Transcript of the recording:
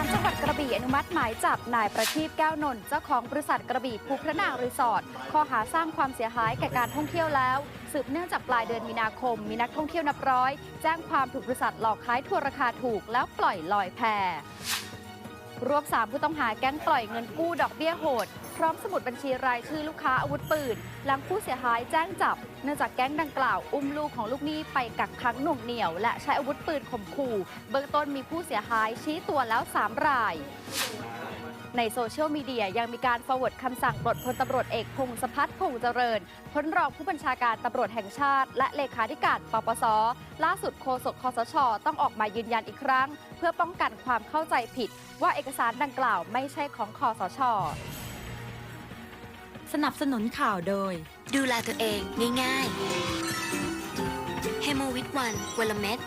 ารจังหวัดกระบี่อนุมัติหมายจับนายประทีปแก้วนนท์เจ้าของบริษัทกระบี่ภูพระนางรีสอร์ทข้อหาสร้างความเสียหายแก่การท่องเที่ยวแล้ว สืบเนื่องจากปลายเดือนมีนาคม มีนักท่องเที่ยวนับร้อย แจ้งความถูกบริษัทหลอกขายทัวร์ราคาถูกแล้วปล่อยลอยแพ รวบสามผู้ต้องหาแก๊งปล่อยเงินกู้ดอกเบี้ยโหด พร้อมสมุดบัญชีรายชื่อลูกค้าอาวุธปืน หลังผู้เสียหายแจ้งจับ เนื่องจากแก๊งดังกล่าว อุ้มลูกของลูกหนี้ไปกักขังหน่วงเหนี่ยว และใช้อาวุธปืนข่มขู่ เบื้องต้นมีผู้เสียหายชี้ตัวแล้ว 3 ราย ในโซเชียลมีเดียยังมีการ forward คำสั่งปลดพลตำรวจเอกพงศพัฒน์พงษ์เจริญพ้นรองผู้บัญชาการตำรวจแห่งชาติ และเลขาธิการปปส ล่าสุดโฆษกคอสช ต้องออกมายืนยันอีกครั้ง เพื่อป้องกันความเข้าใจผิด ว่าเอกสารดังกล่าวไม่ใช่ของคอสช สนับสนุนข่าวโดย ดูแลตัวเองง่ายๆเฮโมวิตวันวันละเม็ด